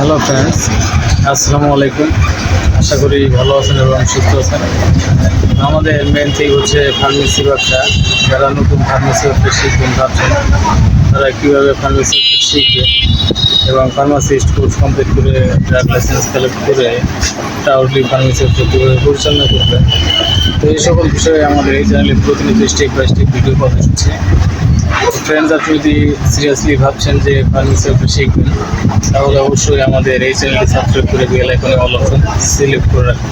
Hello friends আসসালামু আলাইকুম। আশা করি ভালো আছেন এবং সুস্থ আছেন। আমাদের মেন থিং হচ্ছে ফার্মেসি ব্যবসা। যারা নতুন ফার্মেসি ব্যবসা শিখবেন ভাবছেন, তারা কীভাবে ফার্মেসি ব্যবসা শিখবে এবং ফার্মাসিস্ট কোর্স কমপ্লিট করে ড্রাগ লাইসেন্স কালেক্ট করে টাউটলি ফার্মেসি ব্যবসা কীভাবে পরিচালনা করবে। তো এই সকল বিষয়ে আমাদের এই চ্যানেলে প্রতিনিধি স্টেপ বাই স্টেপ ভিডিও পাওয়া যাচ্ছে ফ্রেন্ডস আপনি যদি সিরিয়াসলি ভাবছেন যে আপনি শিখবেন। তাহলে অবশ্যই আমাদের এই চ্যানেলটি সাবস্ক্রাইব করে বেল আইকনে অল অপশন সিলেক্ট করে রাখুন।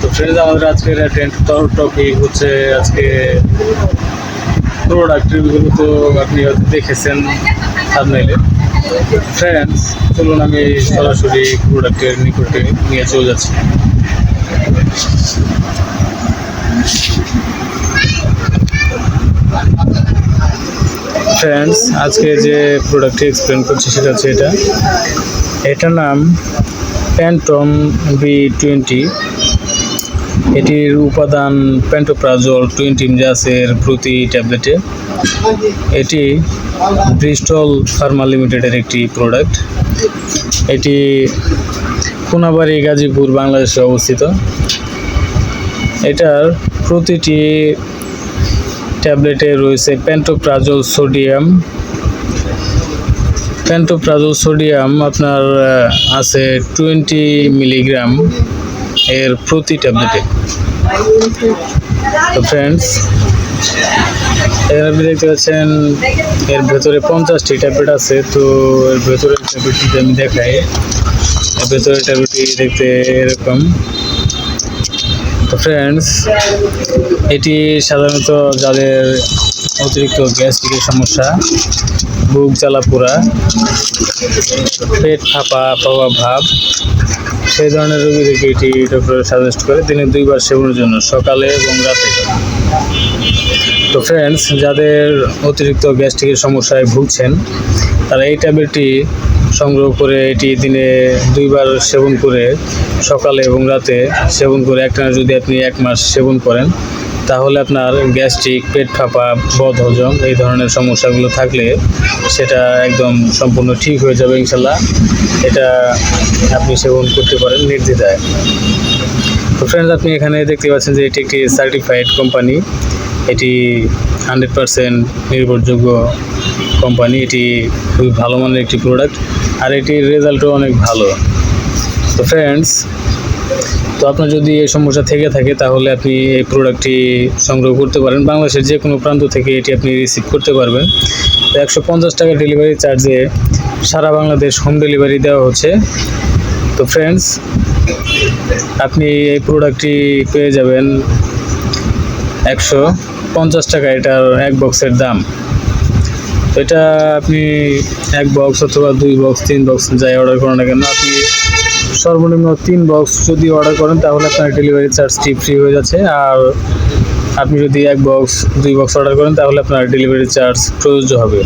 তো ফ্রেন্ডস আমাদের আজকের ট্রেন্ড টপিক হচ্ছে আজকে প্রোডাক্ট রিভিউগুলো তো আপনি হয়তো দেখেছেন থামনেলে ফ্রেন্ডস চলুন আমি সরাসরি প্রোডাক্টের নিকটে নিয়ে চলে যাচ্ছি। ফ্রেন্ডস আজকে যে প্রোডাক্টটি এক্সপ্লেন করছি সেটা হচ্ছে এটা। এটার নাম প্যান্টম বি টোয়েন্টি এটির উপাদান প্যান্টোপ্রাজল টোয়েন্টি মিজাসের প্রতি ট্যাবলেটে এটি ব্রিস্টল ফার্মা লিমিটেডের একটি প্রোডাক্ট এটি কোনাবাড়ি গাজীপুর, বাংলাদেশে অবস্থিত। এটার প্রতিটি ট্যাবলেটে রয়েছে প্যান্টোপ্রাজল সোডিয়াম। প্যান্টোপ্রাজল সোডিয়াম আপনার আছে টোয়েন্টি মিলিগ্রাম এর প্রতি ট্যাবলেটে। তো ফ্রেন্ডস এর আপনি দেখতে পাচ্ছেন, এর ভেতরে পঞ্চাশটি ট্যাবলেট আছে। তো এর ভেতরের ট্যাবলেটটি আমি দেখাই, এর ভেতরের ট্যাবলেটটি দেখতে এরকম। তো ফ্রেন্ডস এটি সাধারণত যাদের অতিরিক্ত গ্যাস্ট্রিকের সমস্যা, বুক জ্বালা পোড়া, পেট ফাঁপা পাওয়া ভাব, সেই ধরনের রোগীদেরকে এটি ডক্টর সাজেস্ট করে দিনে দুইবার সেবনের জন্য, সকালে এবং রাতে। তো ফ্রেন্ডস যাদের অতিরিক্ত গ্যাস্ট্রিকের সমস্যায় ভুগছেন, তারা এই ট্যাবলেটটি সংগ্রহ করে এটি দিনে দুইবার সেবন করে সকালে এবং রাতে সেবন করে একটানা যদি আপনি এক মাস সেবন করেন, তাহলে আপনার গ্যাস্ট্রিক পেট ফাঁপা, বদ হজম এই ধরনের সমস্যাগুলো থাকলে সেটা একদম সম্পূর্ণ ঠিক হয়ে যাবে ইনশাল্লাহ এটা আপনি সেবন করতে পারেন নির্দ্বিধায়। তো ফ্রেন্ডস আপনি এখানে দেখতে পাচ্ছেন যে এটি একটি সার্টিফাইড কোম্পানি এটি হান্ড্রেড পারসেন্ট নির্ভরযোগ্য কোম্পানি। এটি খুবই ভালো মানের একটি প্রোডাক্ট আর এটির রেজাল্টও অনেক ভালো। তো ফ্রেন্ডস তো আপনার যদি এই সমস্যা থেকে থাকে তাহলে আপনি এই প্রোডাক্টটি সংগ্রহ করতে পারেন। বাংলাদেশের যে কোনো প্রান্ত থেকে এটি আপনি রিসিভ করতে পারবেন। তো একশো পঞ্চাশ টাকা ডেলিভারি চার্জে সারা বাংলাদেশ হোম ডেলিভারি দেওয়া হচ্ছে। তো ফ্রেন্ডস আপনি এই প্রোডাক্টটি পেয়ে যাবেন একশো পঞ্চাশ টাকা এটার এক বক্সের দাম। তো এটা আপনি এক বক্স অথবা দুই বক্স তিন বক্স যাই অর্ডার করেন না কেন, আপনি সর্বনিম্ন তিন বক্স যদি অর্ডার করেন, তাহলে আপনার ডেলিভারি চার্জটি ফ্রি হয়ে যাচ্ছে। আর আপনি যদি এক বক্স দুই বক্স অর্ডার করেন, তাহলে আপনার ডেলিভারি চার্জ প্রযোজ্য হবে।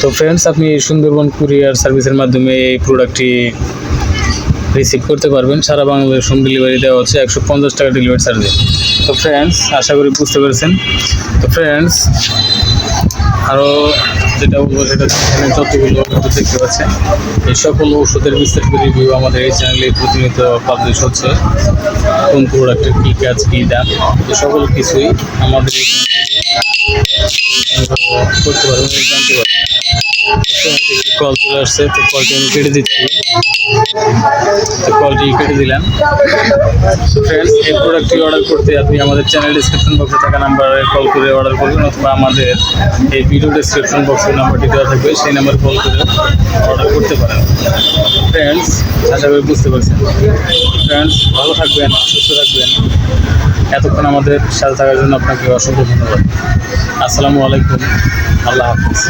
তো ফ্রেন্ডস আপনি সুন্দরবন কুরিয়ার সার্ভিসের মাধ্যমে এই প্রোডাক্টটি রিসিভ করতে পারবেন। সারা বাংলাদেশ হোম ডেলিভারি দেওয়া হচ্ছে। একশো পঞ্চাশ টাকা ডেলিভারি চার্জে তো ফ্রেন্ডস আশা করি বুঝতে পেরেছেন। তো ফ্রেন্ডস আরও যেটা বলব সেটা এখানে যতগুলো ওষুধ দেখতে পাচ্ছেন, এই সকল ওষুধের বিস্তারিত রিভিউ আমাদের এই চ্যানেলে প্রতিনিয়ত পাবলিশ হচ্ছে। কোন প্রোডাক্টের কী কাজ, কী দাম সকল কিছুই আমাদের এই চ্যানেলে করতে পারবেন, জানতে পারবেন। কল চলে আসছে, তো কলটি আমি কেটে দিচ্ছি। তো কলটি কেটে দিলাম। ফ্রেন্ডস এই প্রোডাক্টটি অর্ডার করতে আপনি আমাদের চ্যানেল ডিসক্রিপশন বক্সে থাকা নাম্বারে কল করে অর্ডার করবেন, অথবা আমাদের এই ভিডিও ডিসক্রিপশন বক্সের নাম্বারটি দেওয়া থাকবে, সেই নাম্বারে কল করে অর্ডার করতে পারেন। ফ্রেন্ডস আশা করি বুঝতে পারছেন। ফ্রেন্ডস ভালো থাকবেন, সুস্থ থাকবেন। এতক্ষণ আমাদের সাথে থাকার জন্য আপনাকে অসংখ্য ধন্যবাদ। আসসালামু আলাইকুম, আল্লাহ হাফিজ।